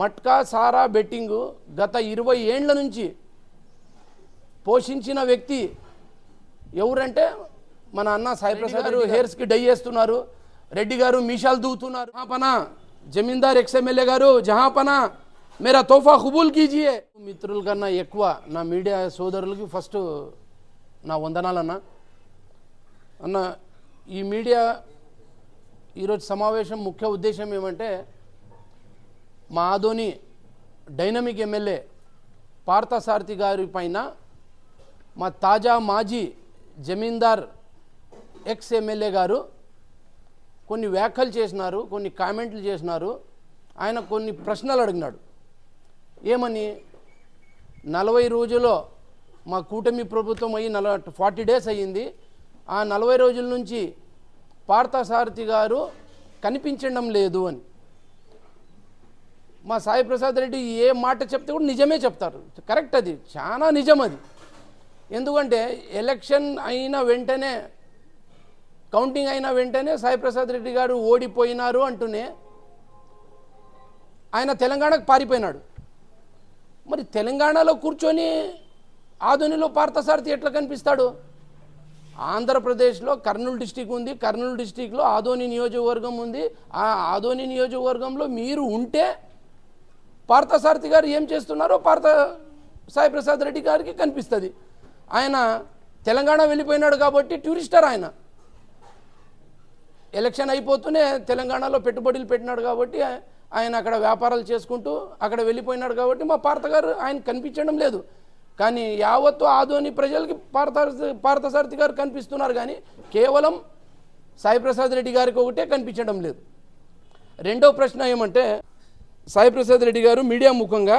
మట్కా సారా betting గత ఇరవై ఏండ్ల నుంచి పోషించిన వ్యక్తి ఎవరంటే మన అన్న సాయిప్రసాద్ గారు హెయిర్స్కి డై చేస్తున్నారు. రెడ్డి గారు మీషాలు దూతున్నారు. జహాపనా జమీందార్ ఎక్స్ ఎమ్మెల్యే గారు జహాపనా మేరా తోఫా ఖుబూల్ కీజియే. మిత్రుల కన్నా ఎక్కువ నా మీడియా సోదరులకి ఫస్ట్ నా వందనాలన్నా. అన్న ఈ మీడియా ఈరోజు సమావేశం ముఖ్య ఉద్దేశం ఏమంటే మా ఆదోని డైనమిక్ ఎమ్మెల్యే పార్థసారథి గారి పైన మా తాజా మాజీ జమీందార్ ఎక్స్ ఎమ్మెల్యే గారు కొన్ని వ్యాఖ్యలు చేసినారు కొన్ని కామెంట్లు చేసినారు. ఆయన కొన్ని ప్రశ్నలు అడిగినాడు. ఏమని? నలభై రోజుల్లో మా కూటమి ప్రభుత్వం అయ్యి నల ఫార్టీ డేస్ అయ్యింది. ఆ నలభై రోజుల నుంచి పార్థసారథి గారు కనిపించడం లేదు అని. మా సాయి ప్రసాద్ రెడ్డి ఏ మాట చెప్తే కూడా నిజమే చెప్తారు. కరెక్ట్ అది. చాలా నిజం అది. ఎందుకంటే ఎలక్షన్ అయిన వెంటనే కౌంటింగ్ అయిన వెంటనే సాయి ప్రసాద్ రెడ్డి గారు ఓడిపోయినారు అంటూనే ఆయన తెలంగాణకు పారిపోయినాడు. మరి తెలంగాణలో కూర్చొని ఆధునిలో పార్థసారథి ఎట్లా కనిపిస్తాడు? ఆంధ్రప్రదేశ్లో కర్నూలు డిస్టిక్ ఉంది కర్నూలు డిస్టిక్లో ఆదోని నియోజకవర్గం ఉంది. ఆ ఆదోని నియోజకవర్గంలో మీరు ఉంటే పార్థసారథి గారు ఏం చేస్తున్నారో పార్థ సాయి ప్రసాద్ రెడ్డి గారికి కనిపిస్తుంది. ఆయన తెలంగాణ వెళ్ళిపోయినాడు కాబట్టి టూరిస్టర్ ఆయన. ఎలక్షన్ అయిపోతూనే తెలంగాణలో పెట్టుబడులు పెట్టినాడు కాబట్టి ఆయన అక్కడ వ్యాపారాలు చేసుకుంటూ అక్కడ వెళ్ళిపోయినాడు కాబట్టి మా పార్థ గారు ఆయన కనిపించడం లేదు. కానీ యావత్తు ఆదోని ప్రజలకి పార్థ పార్థసారథి గారు కనిపిస్తున్నారు కానీ కేవలం సాయిప్రసాద్ రెడ్డి గారికి ఒకటే కనిపించడం లేదు. రెండో ప్రశ్న ఏమంటే సాయి ప్రసాద్ రెడ్డి గారు మీడియా ముఖంగా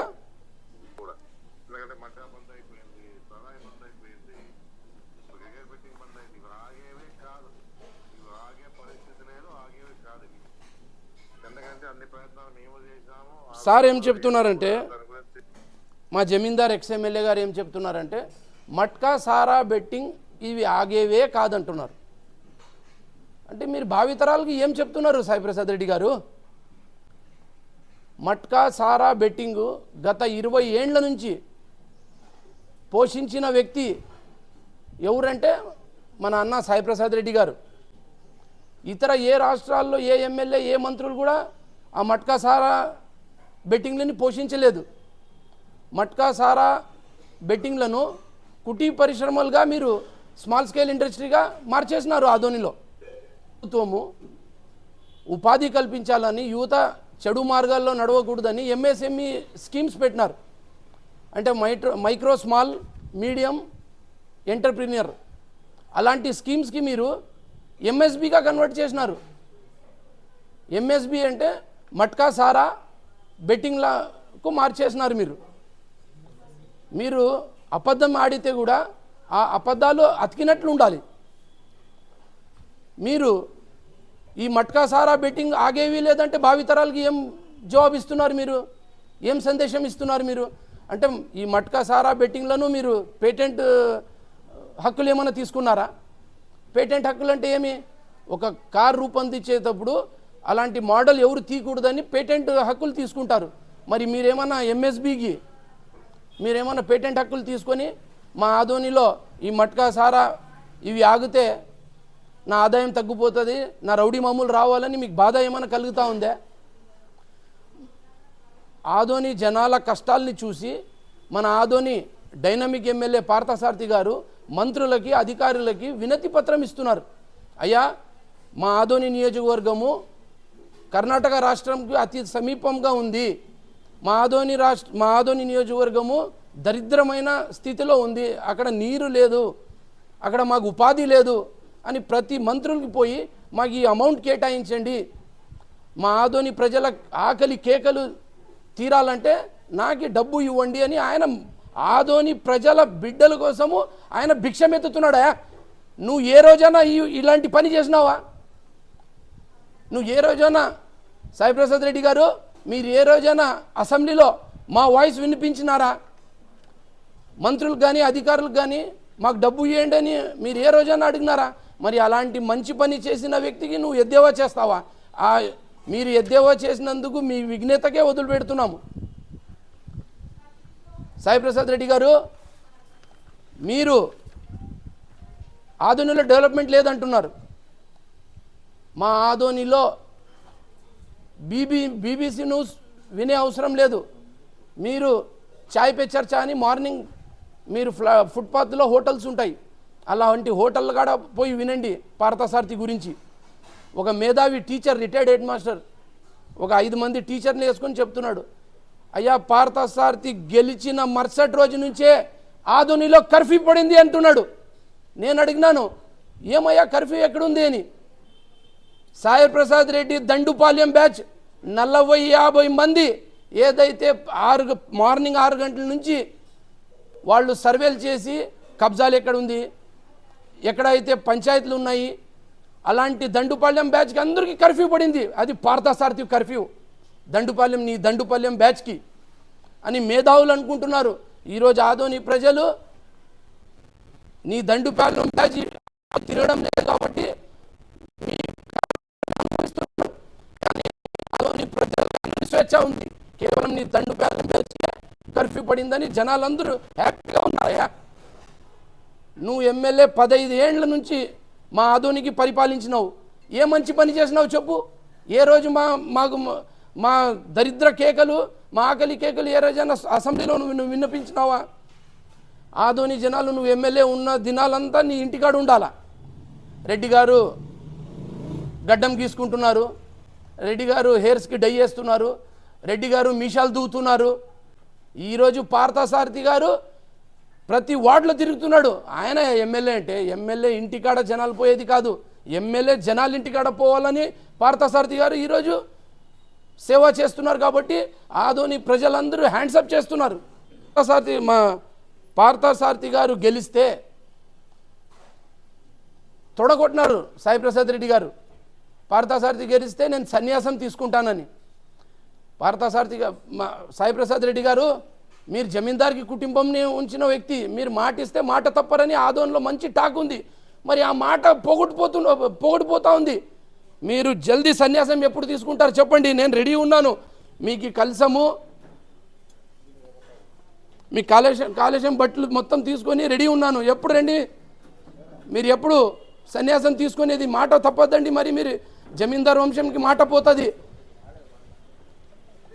సార్ ఏం చెప్తున్నారంటే మా జమీందార్ ఎక్స్ ఎమ్మెల్యే గారు ఏం చెప్తున్నారంటే మట్కా సారా బెట్టింగ్ ఇవి ఆగేవే కాదంటున్నారు. అంటే మీరు భావితరాలకి ఏం చెప్తున్నారు సాయిప్రసాద్ రెడ్డి గారు? మట్కా సారా బెట్టింగు గత ఇరవై ఏండ్ల నుంచి పోషించిన వ్యక్తి ఎవరంటే మన అన్న సాయిప్రసాద్ రెడ్డి గారు. ఇతర ఏ రాష్ట్రాల్లో ఏ ఎమ్మెల్యే ఏ మంత్రులు కూడా ఆ మట్కా సారా బెట్టింగ్లని పోషించలేదు. మట్కా సారా బెట్టింగ్లను కుటీ పరిశ్రమలుగా మీరు స్మాల్ స్కేల్ ఇండస్ట్రీగా మార్చేసినారు ఆధోనిలో. ప్రభుత్వము ఉపాధి కల్పించాలని యువత చెడు మార్గాల్లో నడవకూడదని ఎంఎస్ఎంఈ స్కీమ్స్ పెట్టినారు. అంటే micro micro small medium entrepreneur. అలాంటి స్కీమ్స్కి మీరు ఎంఎస్బిగా కన్వర్ట్ చేసినారు. ఎంఎస్బి అంటే మట్కా సారా బెట్టింగ్లకు మార్చేసినారు మీరు. మీరు అబద్ధం ఆడితే కూడా ఆ అబద్ధాలు అతికినట్లు ఉండాలి మీరు ఈ మట్కా సారా బెట్టింగ్ ఆగేవి లేదంటే భావితరాలకి ఏం జవాబు ఇస్తున్నారు మీరు? ఏం సందేశం ఇస్తున్నారు మీరు? అంటే ఈ మట్కా సారా బెట్టింగ్లను మీరు పేటెంట్ హక్కులు ఏమైనా తీసుకున్నారా? పేటెంట్ హక్కులు అంటే ఏమి? ఒక కార్ రూపొందించేటప్పుడు అలాంటి మోడల్ ఎవరు తీయకూడదని పేటెంట్ హక్కులు తీసుకుంటారు. మరి మీరేమన్నా ఎంఎస్బికి మీరేమన్నా పేటెంట్ హక్కులు తీసుకొని మా ఆధోనిలో ఈ మట్కా సారా ఇవి ఆగితే నా ఆదాయం తగ్గిపోతుంది నా రౌడీ మామూలు రావాలని మీకు బాధ ఏమైనా కలుగుతూ ఉందే? ఆదోని జనాల కష్టాల్ని చూసి మన ఆదోని డైనమిక్ ఎమ్మెల్యే పార్థసారథి గారు మంత్రులకి అధికారులకి వినతి పత్రం ఇస్తున్నారు. అయ్యా మా ఆదోని నియోజకవర్గము కర్ణాటక రాష్ట్రంకి అతి సమీపంగా ఉంది. మా ఆదోని రాష్ట్ర మా ఆదోని నియోజకవర్గము దరిద్రమైన స్థితిలో ఉంది. అక్కడ నీరు లేదు. అక్కడ మాకు ఉపాధి లేదు. అని ప్రతి మంత్రులకి పోయి మాకు ఈ అమౌంట్ కేటాయించండి. మా ఆదోని ప్రజల ఆకలి కేకలు తీరాలంటే నాకు డబ్బు ఇవ్వండి అని ఆయన ఆదోని ప్రజల బిడ్డల కోసము ఆయన భిక్షమెత్తుతున్నాడా నువ్వు ఏ రోజైనా ఇలాంటి పని చేసినావా? నువ్వు ఏ రోజైనా సాయిప్రసాద్ రెడ్డి గారు మీరు ఏ రోజైనా అసెంబ్లీలో మా వాయిస్ వినిపించినారా? మంత్రులకు కానీ అధికారులకు కానీ మాకు డబ్బు ఇవ్వండి అని మీరు ఏ రోజైనా అడిగినారా? మరి అలాంటి మంచి పని చేసిన వ్యక్తికి నువ్వు ఎద్దేవా చేస్తావా? ఆ మీరు ఎద్దేవా చేసినందుకు మీ విఘ్నతకే వదిలిపెడుతున్నాము. సాయిప్రసాద్ రెడ్డి గారు మీరు ఆదోనిలో డెవలప్మెంట్ లేదంటున్నారు. మా ఆదోనిలో బీబీ బీబీసీ న్యూస్ వినే అవసరం లేదు. మీరు చాయ్ పే చర్చ అని మార్నింగ్ మీరు ఫ్లా ఫుట్పాత్లో హోటల్స్ ఉంటాయి. అలాంటి హోటల్ కాడ పోయి వినండి పార్థసారథి గురించి. ఒక మేధావి టీచర్ రిటైర్డ్ హెడ్ మాస్టర్ ఒక ఐదు మంది టీచర్ని వేసుకొని చెప్తున్నాడు. అయ్యా పార్థసారథి గెలిచిన మరుసటి రోజు నుంచే ఆధునిలో కర్ఫ్యూ పడింది అంటున్నాడు. నేను అడిగినాను ఏమయ్యా కర్ఫ్యూ ఎక్కడుంది అని. సాయి ప్రసాద్ రెడ్డి దండుపాలెం బ్యాచ్ నలభై యాభై మంది ఏదైతే ఆరు మార్నింగ్ ఆరు గంటల నుంచి వాళ్ళు సర్వేలు చేసి కబ్జాలు ఎక్కడ ఉంది ఎక్కడైతే పంచాయతీలు ఉన్నాయి అలాంటి దండుపాలెం బ్యాచ్కి అందరికీ కర్ఫ్యూ పడింది. అది పార్థసారథి కర్ఫ్యూ. దండుపాలెం నీ దండుపాళ్యం బ్యాచ్కి అని మేధావులు అనుకుంటున్నారు. ఈరోజు ఆదోని ప్రజలు నీ దండుపాలెం బ్యాచ్ తిరగడం లేదు కాబట్టి స్వేచ్ఛ ఉంది. కేవలం నీ దండు పేదం కర్ఫ్యూ పడిందని జనాలందరూ హ్యాపీగా ఉన్నారయ్యా నువ్వు ఎమ్మెల్యే పదహైదు ఏండ్ల నుంచి మా ఆదోనికి పరిపాలించినావు. ఏ మంచి పని చేసినావు చెప్పు? ఏ రోజు మా మాకు మా దరిద్ర కేకలు మా ఆకలి కేకలు ఏ రోజైనా అసెంబ్లీలో నువ్వు నువ్వు విన్నపించినావా? ఆదోని జనాలు నువ్వు ఎమ్మెల్యే ఉన్న దినాలంతా నీ ఇంటికాడ ఉండాలా? రెడ్డి గారు గడ్డం గీసుకుంటున్నారు. రెడ్డి గారు హెయిర్స్కి డై చేస్తున్నారు రెడ్డి గారు మీషాలు దూతున్నారు. ఈరోజు పార్థసారథి గారు ప్రతి వార్డులో తిరుగుతున్నాడు. ఆయన ఎమ్మెల్యే అంటే ఎమ్మెల్యే ఇంటికాడ జనాలు పోయేది కాదు. ఎమ్మెల్యే జనాలు ఇంటికాడ పోవాలని పార్థసారథి గారు ఈరోజు సేవ చేస్తున్నారు కాబట్టి ఆదోని ప్రజలందరూ హ్యాండ్సప్ చేస్తున్నారు. పార్థసారథి మా పార్థసారథి గారు గెలిస్తే తొడగొట్టినారు సాయిప్రసాద్ రెడ్డి గారు. పార్థసారథి గెలిస్తే నేను సన్యాసం తీసుకుంటానని. పార్థసారథి మా సాయిప్రసాద్ రెడ్డి గారు మీరు జమీందార్కి కుటుంబంని ఉంచిన వ్యక్తి మీరు మాట ఇస్తే మాట తప్పరని ఆదోన్లో మంచి టాక్ ఉంది. మరి ఆ మాట పొగొట్టుపోతు పొగొట్టుపోతా ఉంది. మీరు జల్దీ సన్యాసం ఎప్పుడు తీసుకుంటారు చెప్పండి నేను రెడీ ఉన్నాను. మీకు కలసము మీ కాలుష్యం కాలుష్యం బట్టలు మొత్తం తీసుకొని రెడీ ఉన్నాను. ఎప్పుడు రండి? మీరు ఎప్పుడు సన్యాసం తీసుకునేది మాట తప్పద్దండి మరి మీరు జమీందార్ వంశంకి మాట పోతుంది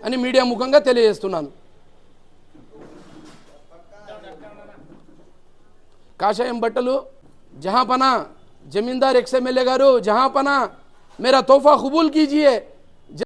అని మీడియా ముఖంగా తెలియజేస్తున్నాను. కాషాయం బట్టలు జహాపనా జమీందార్ ఎక్స్ ఎమ్మెల్యే గారు జహాపనా మేరా తోఫా కబూల్ కీజియే